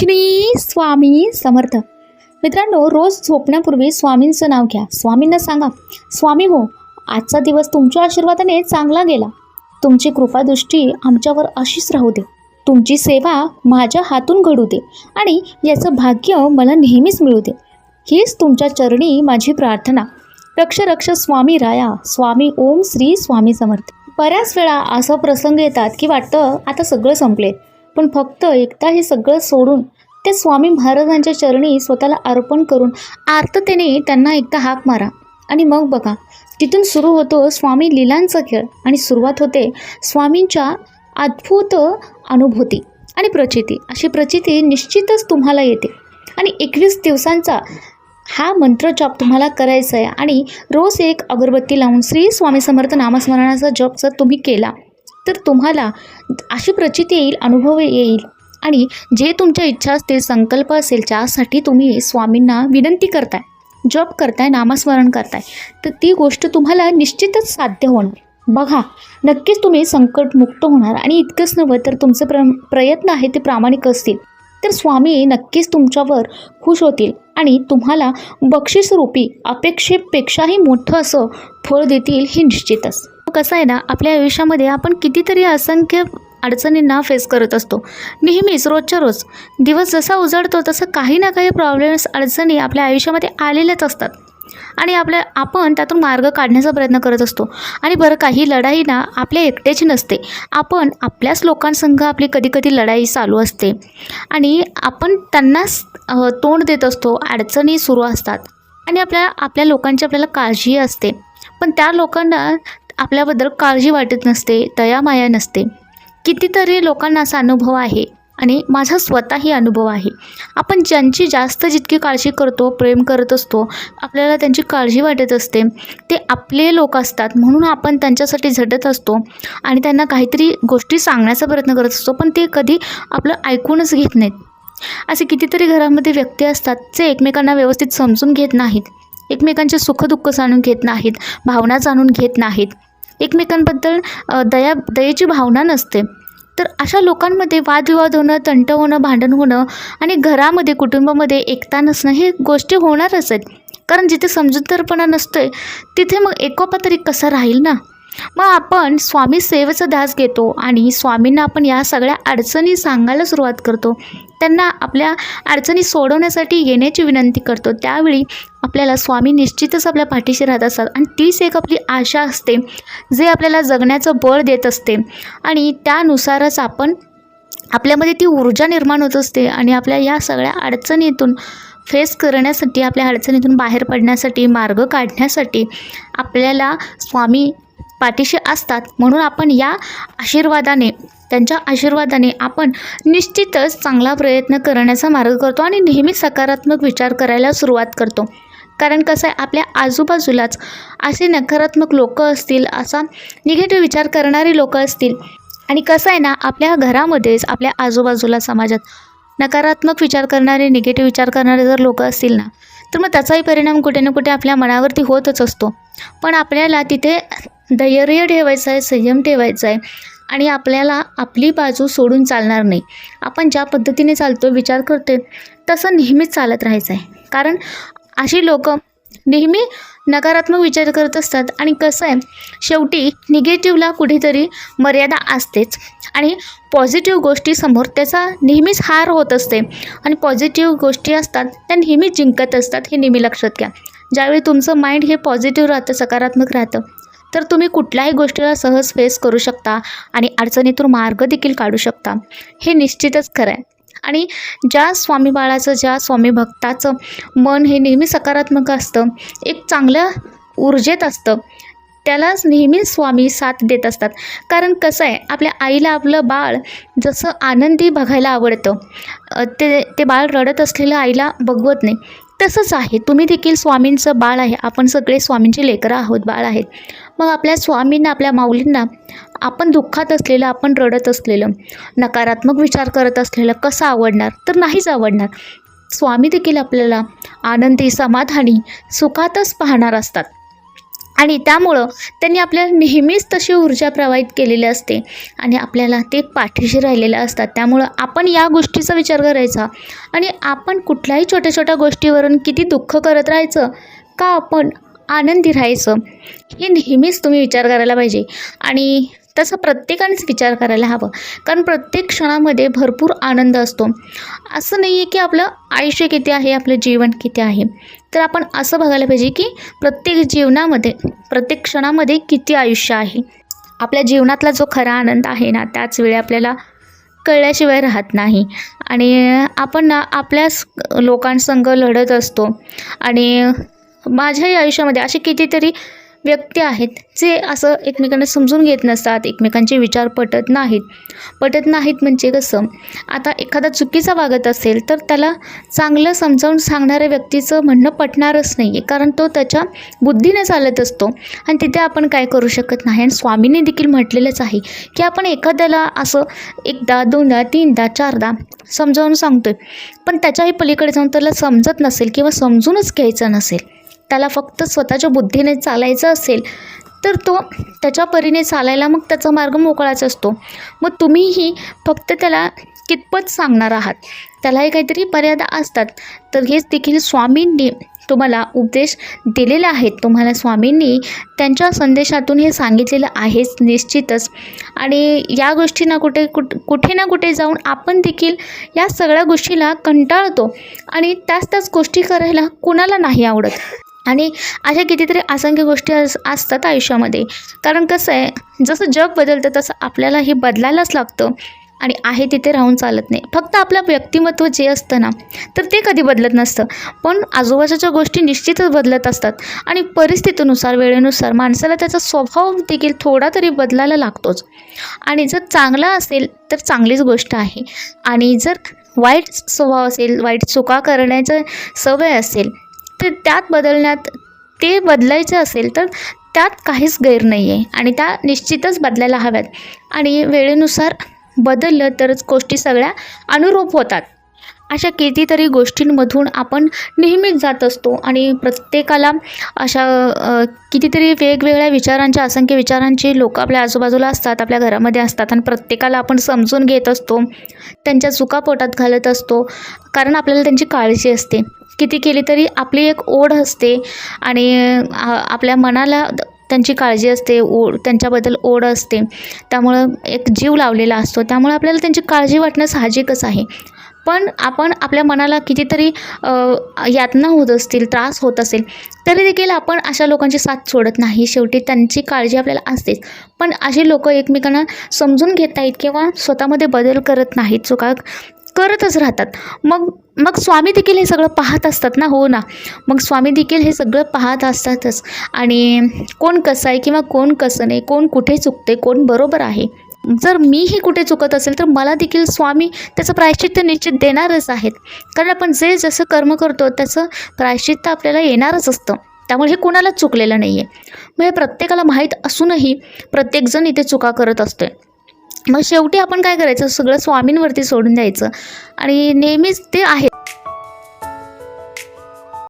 श्री स्वामी समर्थ. मित्रांनो रोज झोपण्यापूर्वी स्वामींचं नाव घ्या. स्वामींना सांगा स्वामी हो आजचा दिवस तुमच्या आशीर्वादाने चांगला गेला. तुमची कृपादृष्टी आमच्यावर अशीच राहू दे. तुमची सेवा माझ्या हातून घडू दे आणि याचं भाग्य मला नेहमीच मिळू दे. हीच तुमच्या चरणी माझी प्रार्थना. रक्ष रक्ष स्वामी राया. स्वामी ओम श्री स्वामी समर्थ. बऱ्याच वेळा असा प्रसंग येतात की वाटतं आता सगळं संपले पण फक्त एकदा हे सगळं सोडून ते स्वामी महाराजांच्या चरणी स्वतःला अर्पण करून आर्ततेने त्यांना एकदा हाक मारा. आणि मग बघा तिथून सुरू होतो स्वामी लिलांचा खेळ आणि सुरुवात होते स्वामींच्या अद्भुत अनुभूती आणि प्रचिती. अशी प्रचिती निश्चितच तुम्हाला येते. आणि एकवीस दिवसांचा हा मंत्र जप तुम्हाला करायचा आहे. आणि रोज एक अगरबत्ती लावून श्री स्वामी समर्थ नामस्मरणाचा जप जर तुम्ही केला तर तुम्हाला अशी प्रचिती येईल अनुभव येईल. आणि जे तुमच्या इच्छा असतील संकल्प असेल ज्यासाठी तुम्ही स्वामींना विनंती करताय. जॉब करताय नामस्मरण करताय. तर ती गोष्ट तुम्हाला निश्चितच साध्य होणार. बघा नक्कीच तुम्ही संकटमुक्त होणार आणि इतकंच नव्हे तर तुमचे प्र प्रयत्न आहे ते प्रामाणिक असतील. तर स्वामी नक्कीच तुमच्यावर खुश होतील आणि तुम्हाला बक्षीसरूपी अपेक्षेपेक्षाही मोठं असं फळ देतील हे निश्चितच. कसं आहे ना आपल्या आयुष्यामध्ये आपण कितीतरी असंख्य अडचणींना फेस करत असतो. नेहमीच रोजच्या रोज. दिवस जसा उजळतो तसं काही ना काही प्रॉब्लेम्स अडचणी आपल्या आयुष्यामध्ये आलेल्याच असतात. आणि आपल्या आपण त्यातून मार्ग काढण्याचा प्रयत्न करत असतो. आणि बरं काही लढाई ना आपल्या एकट्याची नसते. आपण आपल्याच लोकांसंग आपली कधी कधी लढाई चालू असते. आणि आपण त्यांनाच तोंड देत असतो. अडचणी सुरू असतात. आणि आपल्या आपल्या लोकांची आपल्याला काळजी असते. पण त्या लोकांना आपल्याबद्दल काळजी वाटत नसते दयामाया नसते. कितीतरी लोकांना असा अनुभव आहे आणि माझा स्वतःही अनुभव आहे. आपण ज्यांची जास्त जितकी काळजी करतो प्रेम करत असतो आपल्याला त्यांची काळजी वाटत असते. ते आपले लोक असतात म्हणून आपण त्यांच्यासाठी झटत असतो आणि त्यांना काहीतरी गोष्टी सांगण्याचा प्रयत्न करत असतो पण ते कधी आपलं ऐकूनच घेत नाहीत. असे कितीतरी घरामध्ये व्यक्ती असतात जे एकमेकांना व्यवस्थित समजून घेत नाहीत. एकमेकांचे सुखदुःख जाणून घेत नाहीत भावना जाणून घेत नाहीत. एकमेकांबद्दल दया दयेची भावना नसते. तर अशा लोकांमध्ये वादविवाद होणं तंट होणं भांडण होणं आणि घरामध्ये कुटुंबामध्ये एकता नसणं हे गोष्टी होणारच आहेत. कारण जिथे समजूतदारपणा नसतोय तिथे मग एकोपा तरी कसा राहील ना? मग आपण स्वामी सेवेचा ध्यास घेतो आणि स्वामींना आपण या सगळ्या अडचणी सांगायला सुरुवात करतो. त्यांना आपल्या अडचणी सोडवण्यासाठी येण्याची विनंती करतो. त्यावेळी आपल्याला स्वामी निश्चितच आपल्या पाठीशी राहत असतात आणि तीच एक आपली आशा असते जे आपल्याला जगण्याचं बळ देत असते. आणि त्यानुसारच आपण आपल्यामध्ये ती ऊर्जा निर्माण होत असते आणि आपल्या या सगळ्या अडचणीतून फेस करण्यासाठी आपल्या अडचणीतून बाहेर पडण्यासाठी मार्ग काढण्यासाठी आपल्याला स्वामी पाठीशी असतात. म्हणून आपण या आशीर्वादाने त्यांच्या आशीर्वादाने आपण निश्चितच चांगला प्रयत्न करण्याचा मार्ग करतो आणि नेहमीच सकारात्मक विचार करायला सुरुवात करतो. कारण कसं आहे आपल्या आजूबाजूलाच असे नकारात्मक लोक असतील असा निगेटिव्ह विचार करणारी लोक असतील. आणि कसं आहे ना आपल्या घरामध्येच आपल्या आजूबाजूला समाजात नकारात्मक विचार करणारे निगेटिव्ह विचार करणारे जर लोक असतील ना तर मग त्याचाही परिणाम कुठे ना कुठे आपल्या मनावरती होतच असतो. पण आपल्याला तिथे धैर्य ठेवायचं आहे संयम ठेवायचा आहे आणि आपल्याला आपली बाजू सोडून चालणार नाही. आपण ज्या पद्धतीने चालतो विचार करते तसं नेहमीच चालत राहायचं आहे कारण अशी लोक नेहमी नकारात्मक विचार करत असतात. आणि कसं आहे शेवटी निगेटिव्हला कुठेतरी मर्यादा असतेच. आणि पॉझिटिव्ह गोष्टीसमोर त्याचा नेहमीच हार होत असते. आणि पॉझिटिव्ह गोष्टी असतात त्या नेहमीच जिंकत असतात हे नेहमी लक्षात घ्या. ज्यावेळी तुमचं माइंड हे पॉझिटिव्ह राहतं सकारात्मक राहतं तर तुम्ही कुठल्याही गोष्टीला सहज फेस करू शकता आणि अडचणीतून मार्ग देखील काढू शकता. हे निश्चितच खरं आहे. आणि ज्या स्वामी बाळाचं ज्या स्वामी भक्ताचं मन हे नेहमी सकारात्मक असतं एक चांगल्या ऊर्जेत असतं त्यालाच नेहमी स्वामी साथ देत असतात. कारण कसं आहे आपल्या आईला आपलं बाळ जसं आनंदी बघायला आवडतं ते ते बाळ रडत असलेलं आईला बघवत नाही तसंच आहे. तुम्ही देखील स्वामींचं बाळ आहे आपण सगळे स्वामींचे लेकरं आहोत बाळ आहेत. मग आपल्या स्वामींना आपल्या माऊलींना आपण दुःखात असलेलं आपण रडत असलेलं नकारात्मक विचार करत असलेलं कसं आवडणार? तर नाहीच आवडणार. स्वामी देखील आपल्याला आनंदी समाधानी सुखातच पाहणार असतात. आणि त्यामुळं त्यांनी आपल्याला नेहमीच तशी ऊर्जा प्रवाहित केलेली असते आणि आपल्याला ते पाठीशी राहिलेलं असतात. त्यामुळं आपण या गोष्टीचा विचार करायचा आणि आपण कुठल्याही छोट्या छोट्या गोष्टीवरून किती दुःख करत राहायचं का आपण आनंदी राहायचं. हे नेहमीच तुम्ही विचार करायला पाहिजे. आणि तसं प्रत्येकानेच विचार करायला हवं. कारण प्रत्येक क्षणामध्ये भरपूर आनंद असतो. असं नाही आहे की आपलं आयुष्य किती आहे आपलं जीवन किती आहे. तर आपण असं बघायला पाहिजे की प्रत्येक जीवनामध्ये प्रत्येक क्षणामध्ये किती आयुष्य आहे. आपल्या जीवनातला जो खरा आनंद आहे ना त्याच वेळी आपल्याला कळल्याशिवाय राहत नाही. आणि आपण ना आपल्याच लोकांसंग लढत असतो. आणि माझ्याही आयुष्यामध्ये असे कितीतरी व्यक्ती आहेत जे असं एकमेकांना समजून घेत नसतात एकमेकांचे विचार पटत नाहीत. पटत नाहीत म्हणजे कसं? आता एखादा चुकीचा वागत असेल तर त्याला चांगलं समजावून सांगणाऱ्या व्यक्तीचं म्हणणं पटणारच नाही आहे कारण तो त्याच्या बुद्धीने चालत असतो आणि तिथे आपण काय करू शकत नाही. आणि स्वामीने देखील म्हटलेलंच आहे की आपण एखाद्याला असं एकदा दोनदा तीनदा चारदा समजावून सांगतोय पण त्याच्याही पलीकडे जाऊन त्याला समजत नसेल किंवा समजूनच घ्यायचं नसेल. त्याला फक्त स्वतःच्या बुद्धीने चालायचं असेल तर तो त्याच्या परीने चालायला मग त्याचा मार्ग मोकळाच असतो. मग तुम्हीही फक्त त्याला कितपत सांगणार आहात? त्यालाही काहीतरी मर्यादा असतात. तर हेच देखील स्वामींनी तुम्हाला उपदेश दिलेले आहेत. तुम्हाला स्वामींनी त्यांच्या संदेशातून हे सांगितलेलं आहेच निश्चितच. आणि या गोष्टींना कुठे कुठ कुठे ना कुठे जाऊन आपण देखील या सगळ्या गोष्टीला कंटाळतो. आणि त्याच त्याच गोष्टी करायला कुणाला नाही आवडत? आणि अशा कितीतरी असंख्य गोष्टी अस असतात आयुष्यामध्ये. कारण कसं आहे जसं जग बदलतं तसं आपल्यालाही बदलायलाच लागतं. आणि आहे तिथे राहून चालत नाही. फक्त आपलं व्यक्तिमत्व जे असतं ना तर ते कधी बदलत नसतं. पण आजूबाजूच्या गोष्टी निश्चितच बदलत असतात. आणि परिस्थितीनुसार वेळेनुसार माणसाला त्याचा स्वभाव देखील थोडा तरी बदलायला लागतोच. आणि जर चांगला असेल तर चांगलीच गोष्ट आहे. आणि जर वाईट स्वभाव असेल वाईट चुका करण्याचं सवय असेल ते त्यात बदलण्यात ते बदलायचं असेल तर त्यात काहीच गैर नाही आहे आणि त्या निश्चितच बदलायला हव्यात. आणि वेळेनुसार बदललं तरच गोष्टी सगळ्या अनुरूप होतात. अशा कितीतरी गोष्टींमधून आपण नेहमीच जात असतो आणि प्रत्येकाला अशा कितीतरी वेगवेगळ्या विचारांच्या असंख्य विचारांची लोक आपल्या आजूबाजूला असतात आपल्या घरामध्ये असतात आणि प्रत्येकाला आपण समजून घेत असतो त्यांच्या चुका पोटात घालत असतो कारण आपल्याला त्यांची काळजी असते. किती केली तरी आपली एक ओढ असते आणि आपल्या मनाला त्यांची काळजी असते ओढ त्यांच्याबद्दल ओढ असते. त्यामुळं एक जीव लावलेला असतो. त्यामुळे आपल्याला त्यांची काळजी वाटणं साहजिकच आहे. पण आपण आपल्या मनाला कितीतरी यातना होत असतील त्रास होत असेल तरी देखील आपण अशा लोकांची साथ सोडत नाही. शेवटी त्यांची काळजी आपल्याला असतेच. पण अशी लोक एकमेकांना समजून घेत नाहीत किंवा स्वतःमध्ये बदल करत नाहीत. चुका करतच राहतात. मग मग स्वामी देखील हे सगळं पाहत असतात ना? हो ना. मग स्वामी देखील हे सगळं पाहत असतातच. आणि कोण कसं आहे किंवा कोण कसं नाही कोण कुठे चुकते कोण बरोबर आहे? जर मीही कुठे चुकत असेल तर मला देखील स्वामी त्याचं प्रायश्चित्त निश्चित देणारच आहेत. कारण आपण जे जसं कर्म करतो त्याचं प्रायश्चित्त आपल्याला येणारच असतं. त्यामुळे हे कुणालाच चुकलेलं नाही आहे मग हे प्रत्येकाला माहीत असूनही प्रत्येकजण इथे चुका करत असतोय. मग शेवटी आपण काय करायचं? सगळं स्वामींवरती सोडून द्यायचं. आणि नेहमीच ते आहे.